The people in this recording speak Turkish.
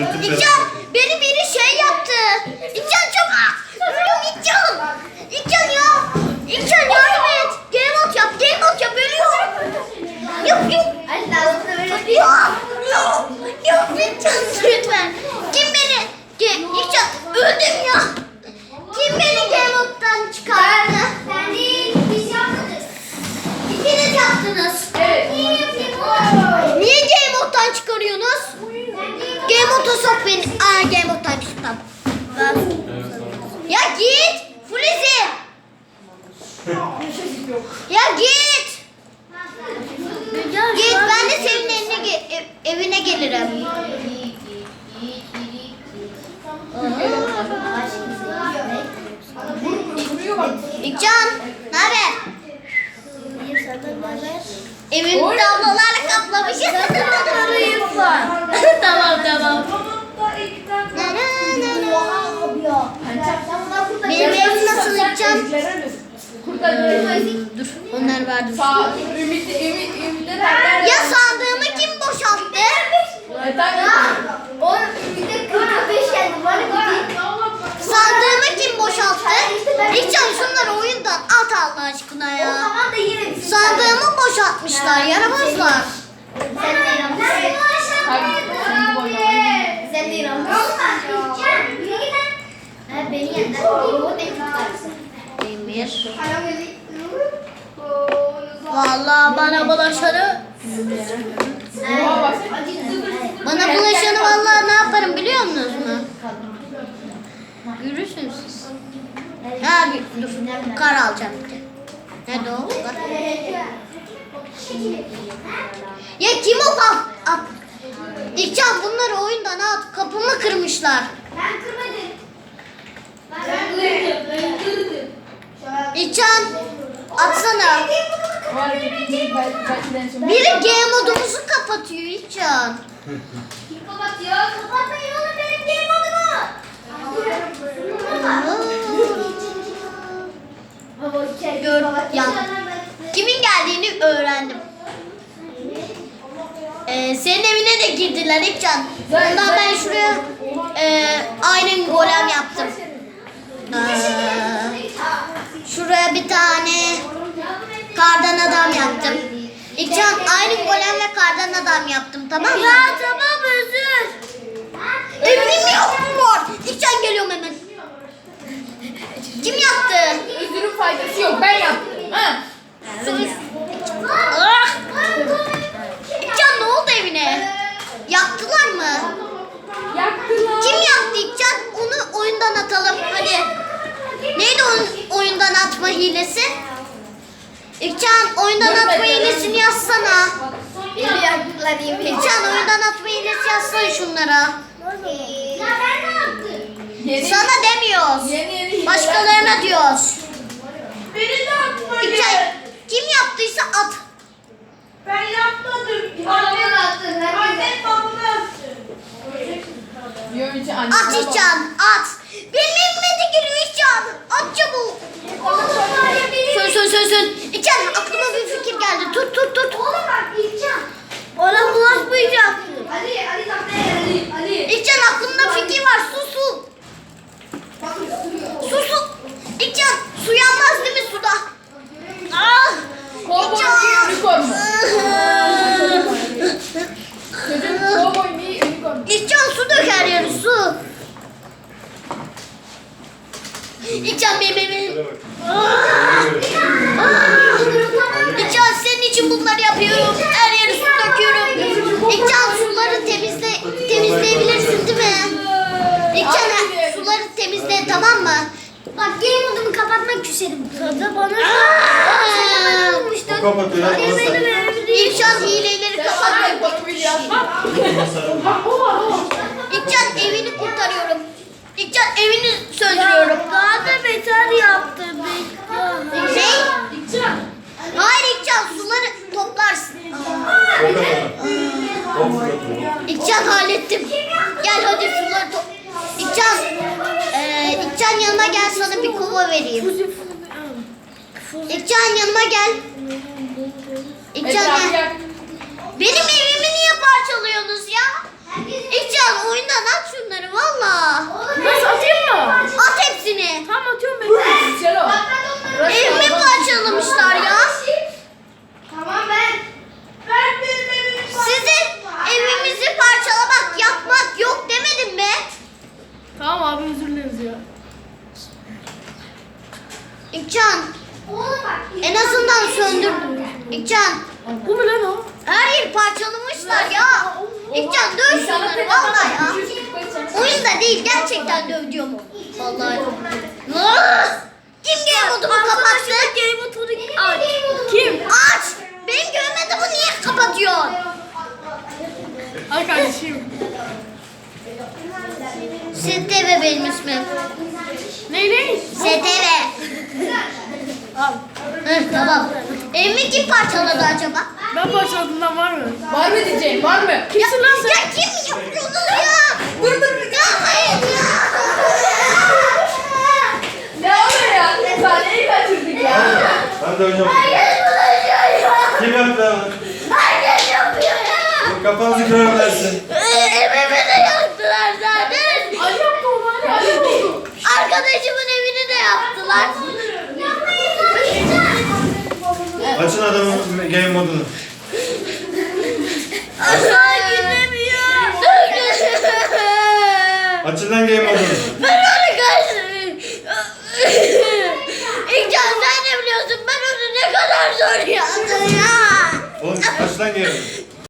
Rıtık İkcan beni biri şey yaptı. İkcan çok ölüyorum İkcan. İkcan ya. İkcan yardım et. Game out yap. Game out yap. Ölüyorum. Yok yok. Yok. Yok. Yok İkcan lütfen. Kim beni? Ge İkcan öldüm ya. Kim beni Game out'tan çıkardı? Ben değil, biz yapmadık. İkiniz yaptınız. Evet. Niye Game out'tan çıkarıyorsunuz? Ben değil. Game out'a sok beni. Aa Game out'taymış tamam. Ya git. Fuluzi. Ya git. Git ben de senin evine, ge- ev- evine gelirim. İkcan, ne haber? Evin tablolarla kaplamışız. tamam tamam. Benim evim nasıl İkcan? Dur, onlar vardı. Sağ, ümit, ümit, ümitler Ya sandığımı kim boşalttı? O bir de 45 geldi. Var ya Sandığımı kim boşalttı? İkcan şunları oyundan at Allah aşkına O ya. zaman da yine bizim. Sandığımı boşaltmışlar, yaramazlar. Sen de inanmıyorsun. Sen de Beni yeniden. O ne tutarsın? Demir. Vallahi bana bulaşanı, bana bulaşanı vallahi ne yaparım biliyor musunuz mu? Yürürsünüz siz. Ha bir dur, kar alacağım. Nerede o? Kar. Ya kim o kap? At. İkcan bunları oyundan at. Kapımı kırmışlar. Ben kırmadım. İkcan atsana. Biri game modumuzu kapatıyor İkcan. Kim kapatıyor? Kapatmayın oğlum benim girdiler İkcan. Ondan ben şuraya e, aynen golem yaptım. Ee, şuraya bir tane kardan adam yaptım. İkcan aynı golemle kardan adam yaptım tamam mı? Ya tamam özür. Evim yok mu var? İkcan geliyorum hemen. Kim yaptı? Özürün faydası yok. Ben yaptım. Ha? Ah! İkcan ne oldu evine? Yaktılar mı? Yaktılar. Kim yaktı İkcan? Onu oyundan atalım hadi. Neydi oyun, oyundan atma hilesi? İkcan oyundan atma hilesini yazsana. İkcan oyundan atma hilesi yazsana şunlara. Ya ben ne yaptım? Yeni, Sana demiyoruz. yeni yeni hileler- Başkalarına diyoruz. Beni de atmadı. İkcan kim yaptıysa at. Ben yapmadım. Annem attı. Annem babam anne. At İkcan at. Benim de geliyor İkcan. At çabuk. Sön sön sön sön. İkcan aklıma bir fikir geldi. Tut tut tut. Oğlum bak İlkan. Ona bulaşmayacak. Ali, Ali tahtaya gel Ali. Ali. İkcan aklımda fikir var. Su su. Su su. İkcan su yanmaz değil mi suda? Ah. Kovboy bir unicorn mu? Çocuk kovboy bir unicorn mu? İkcan su döker yere su. İkcan benim evim. İkcan senin için bunları yapıyorum. Her yere su döküyorum. İkcan suları temizle temizleyebilirsin değil mi? İkcan suları temizle tamam mı? Bak game modumu kapatmak küserim. Tadı bana. O kapatıyor. ya, bana sarıl. İkcan hileleri kapat. Ay bana bir yazma. Bana sarıl. İkcan evini kurtarıyorum. İkcan evini söndürüyorum. Daha da beter yaptım. Ne? Eee İkcan yanıma gel sana bir kova vereyim. İkcan yanıma gel. Etrafı gel. Benim evimi niye parçalıyorsunuz ya? İkcan oyundan İlkcan en azından söndürdüm. İlkcan Bu mu lan o? her yeri parçalamışlar ya. İlkcan döv şunları valla ya. Oyunda değil gerçekten dövüyorum. Vallahi. Ah! Kim game modumu kapattı? Game modunu aç. Kim? Aç. Benim game modumu niye kapatıyorsun? Ay kardeşim. STV benim ismim. Ne ne? STV. Al. Hı, tamam. Evimi kim parçaladı acaba? Ben parçaladığımdan var mı? Var mı diyeceğim? Var mı? Kimsin ya, lan sen? Ya kim yapıyorsunuz ya? Dur dur. Ya hayır ya. Ne oluyor ya? Sahneyi kaçırdık ya. Ben de hocam. Herkes bulaşıyor ya. Kim yaptı? Herkes yapıyor ya. Kafanızı kırarlarsın. Evimi de yaptılar zaten. Onu Ali. Ali oldu. Arkadaşımın evini de yaptılar. Açın adamın game modunu. Aşağı gidemiyor. Açın lan game modunu. Ben onu kaçırdım. İlkcan sen ne biliyorsun? Ben onu ne kadar zor yaptım ya. Oğlum aç lan game.